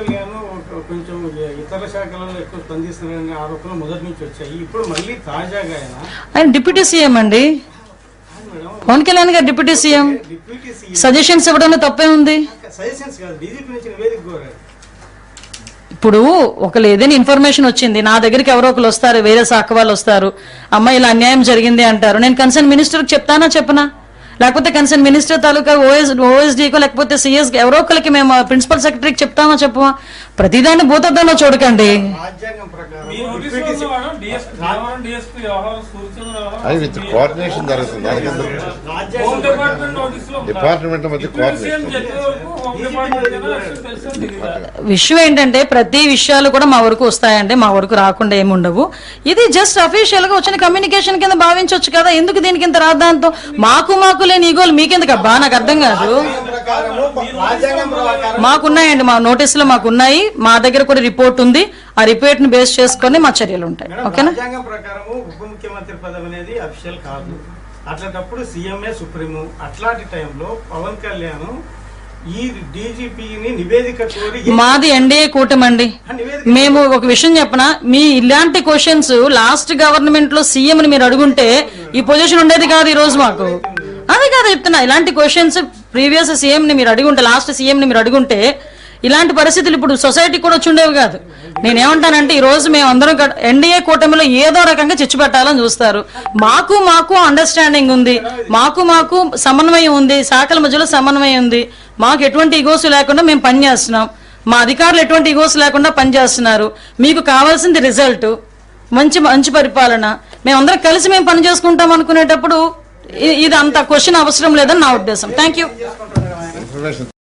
ఒక- కొంచెం ఇతర శాఖలలో ఎక్కువ స్పందిస్తున్నారనే ఆరోపణలు మొదటి నుంచి వచ్చాయి. ఇప్పుడు మళ్ళీ తాజాగా ఆయన ఆయన డిప్యూటీ సీఎం అండి. Pawan Kalyan garu deputy CM. Deputy CM. Suggestions ఇవ్వడంలో తప్పే ఉంది. సజెషన్స్ కాదు డీజీపీ నుంచి నివేదిక కోరారు. ఇప్పుడు ఒకరు ఏదైనా ఇన్ఫర్మేషన్ వచ్చింది నా దగ్గరికి ఎవరో ఒకరు వస్తారు వేరే శాఖ వాళ్ళు వస్తారు అమ్మ ఇలా అన్యాయం జరిగింది అంటారు. నేను కన్సర్న్ మినిస్టర్కి చెప్తానా చెప్పనా? లేకపోతే కన్సర్న్ మినిస్టర్ తాలూకా ఓఎస్ ఓఎస్డీకో లేకపోతే సిఎస్ ఎవరో ఒకరికి మేము ప్రిన్సిపల్ సెక్రటరీకి చెప్తామా చెప్పమా? ప్రతిదాన్ని భూతద్దంలో చూడకండి. కోఆర్డినేషన్ జరుగుతుంది. డిపార్ట్మెంట్ మధ్య? విషయం ఏంటంటే ప్రతి విషయాలు కూడా మా వరకు వస్తాయండి. మా వరకు రాకుండా ఏమి ఉండవు. ఇది జస్ట్ అఫీషియల్గా వచ్చిన కమ్యూనికేషన్ కింద భావించవచ్చు కదా. ఎందుకు దీనికి ఇంత రాద్దాంతో మాకు మాకు లేని ఈగోలు మీకెందుకు అబ్బా నాకు అర్థం కాదు. మాకున్నాయండి మా నోటీసులు మాకున్నాయి. మా దగ్గర కూడా రిపోర్ట్ ఉంది. ఆ రిపోర్ట్ని బేస్ చేసుకొని మా చర్యలు ఉంటాయి. ఓకేనా? రాజ్యాంగం ప్రకారము ఉప ముఖ్యమంత్రి పదవి అనేది అఫీషియల్ కాదు. అట్లాంటప్పుడు సీఎంఏ సుప్రీము అట్లాంటి టైంలో పవన్ కళ్యాణ్ మాది ఎన్డీఏ కూటమి అండి. మేము ఒక విషయం చెప్పనా? మీ ఇలాంటి క్వశ్చన్స్ లాస్ట్ గవర్నమెంట్లో సీఎం ని మీరు అడుగుంటే ఈ పొజిషన్ ఉండేది కాదు ఈ రోజు మాకు. అదే కాదు చెప్తున్నా ఇలాంటి క్వశ్చన్స్ ప్రీవియస్ సీఎంని మీరు అడుగుంటే లాస్ట్ సీఎంని మీరు అడుగుంటే ఇలాంటి పరిస్థితులు ఇప్పుడు సొసైటీ కూడా వచ్చిండేవి కాదు. నేనేమంటానంటే ఈ రోజు మేము అందరం ఎన్డీఏ కూటమిలో ఏదో రకంగా చిచ్చు పెట్టాలని చూస్తారు. మాకు మాకు అండర్స్టాండింగ్ ఉంది. మాకు మాకు సమన్వయం ఉంది. శాఖల మధ్యలో సమన్వయం ఉంది. మాకు ఎటువంటి ఇగోస్ లేకుండా మేము పనిచేస్తున్నాం మా అధికారులు ఎటువంటి ఇగోస్ లేకుండా పనిచేస్తున్నారు మీకు కావాల్సింది రిజల్ట్ మంచి మంచి పరిపాలన. మేమందరం కలిసి మేము పని చేసుకుంటాం అనుకునేటప్పుడు ఇది అంత క్వశ్చన్ అవసరం లేదని నా ఉద్దేశం. Thank you